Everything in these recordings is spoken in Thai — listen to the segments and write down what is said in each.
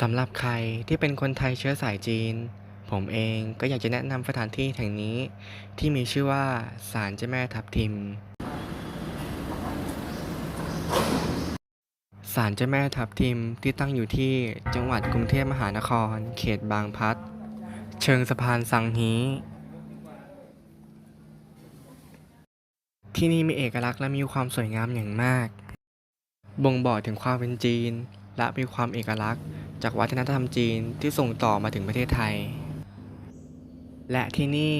สำหรับใครที่เป็นคนไทยเชื้อสายจีน ผมเองก็อยากจะแนะนำสถานที่แห่งนี้ ที่มีชื่อว่าศาลเจ้าแม่ทับทิมศาลเจ้าแม่ทับทิมที่ตั้งอยู่ที่จังหวัดกรุงเทพมหานคร เขตบางพลัด เชิงสะพานสังฮี ที่นี่มีเอกลักษณ์และมีความสวยงามอย่างมาก บ่งบอกถึงความเป็นจีน และมีความเอกลักษณ์ จากวัฒนธรรมจีนที่ส่งต่อมาถึงประเทศไทย และที่นี่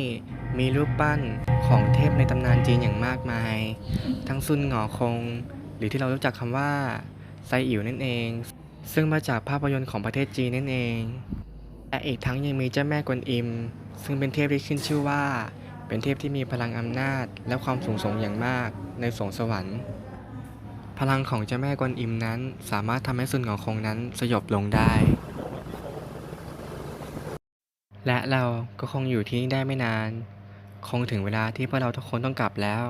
มีรูปปั้นของเทพในตำนานจีนอย่างมากมาย ทั้งซุนหงอคง หรือที่เรารู้จักคำว่าไซอิ๋วนั่นเอง ซึ่งมาจากภาพยนตร์ของประเทศจีนนั่นเองและอีกทั้งยังมีเจ้าแม่กวนอิม ซึ่งเป็นเทพที่ขึ้นชื่อว่า เป็นเทพที่มีพลังอำนาจ และความสูงส่งอย่างมากในสวงสวรรค์ พลังของเจ้าแม่กวนอิมนั้นสามารถทำให้ซุนหงคงนั้นสยบลงได้ และเราก็คงอยู่ที่นี่ได้ไม่นาน คงถึงเวลาที่พวกเราทุกคนต้องกลับแล้ว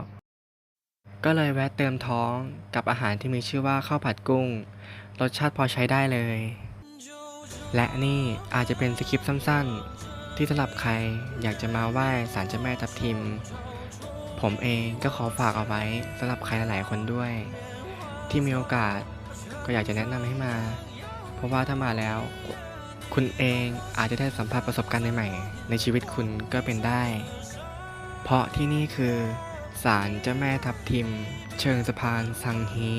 ก็เลยแวะเติมท้องกับอาหารที่มีชื่อว่าข้าวผัดกุ้ง รสชาติพอใช้ได้เลย และนี่อาจจะเป็นสคริปต์สั้นๆ ที่สำหรับใครอยากจะมาไหว้ศาลเจ้าแม่ทับทิม ผมเองก็ขอฝากเอาไว้สำหรับใครหลายๆคนด้วย ที่มีโอกาสก็อยากจะแนะนำให้มา เพราะว่าถ้ามาแล้ว คุณเองอาจจะได้สัมผัสประสบการณ์ใหม่ๆในชีวิตคุณก็เป็นได้ เพราะที่นี่คือศาลเจ้าแม่ทับทิม เชิงสะพานสังฮี